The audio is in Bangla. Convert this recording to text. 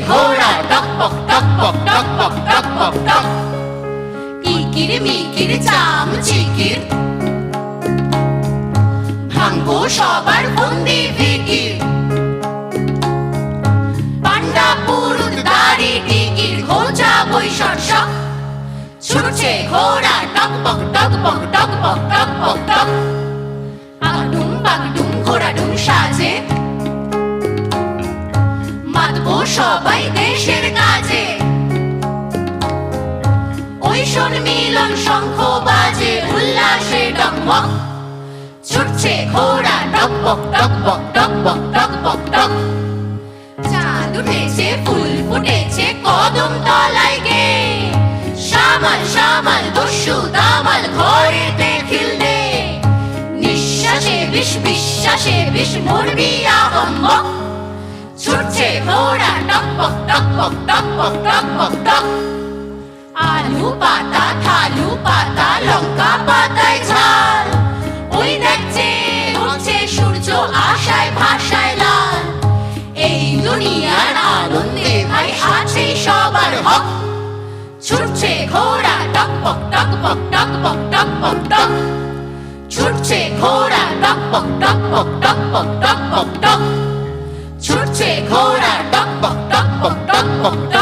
ঘোড়া টক পক টক পক টক পক টক পক টক কিকির মিকির চাম চিকির ভাঙবো সবার বন্দি ফিকির পান্ডা পুরুত দাড়ি টিকির ঘোচা বৈশর শক ছুটছে ঘোড়া টক পক টক পক টক পক টক শোন মিলন শঙ্খ বাজে উল্লাসে ডকমক ছুটছে ঘোড়া টক পক টক পক টক। চাঁদ উঠেছে, ফুল ফুটেছে, কদম তলায় গে। শ্যামল শ্যামল দস্যু, দামাল, ঘরেতে খিলনে নিঃশ্বাসে, বিষ, বিশ্বাসে, বিষ, মরবি, আহম্মক। ছুটছে ঘোড়া টক পক টক পক টক পক টক পক টক। আলু পাতা থালু পাতা লঙ্কা পাতায় ঝাল ওই দেখছে উঠছে সূর্য আশায় ভাষায় লাল এই দুনিয়ার আনন্দে ভাই আছে সবার হক ছুটছে ঘোড়া টক পক টক পক টক পক টক পক টক ছুটছে ঘোড়া টক পক টক পক টক পক টক পক টক ছুটছে ঘোড়া টক পক টক পক টক পক টক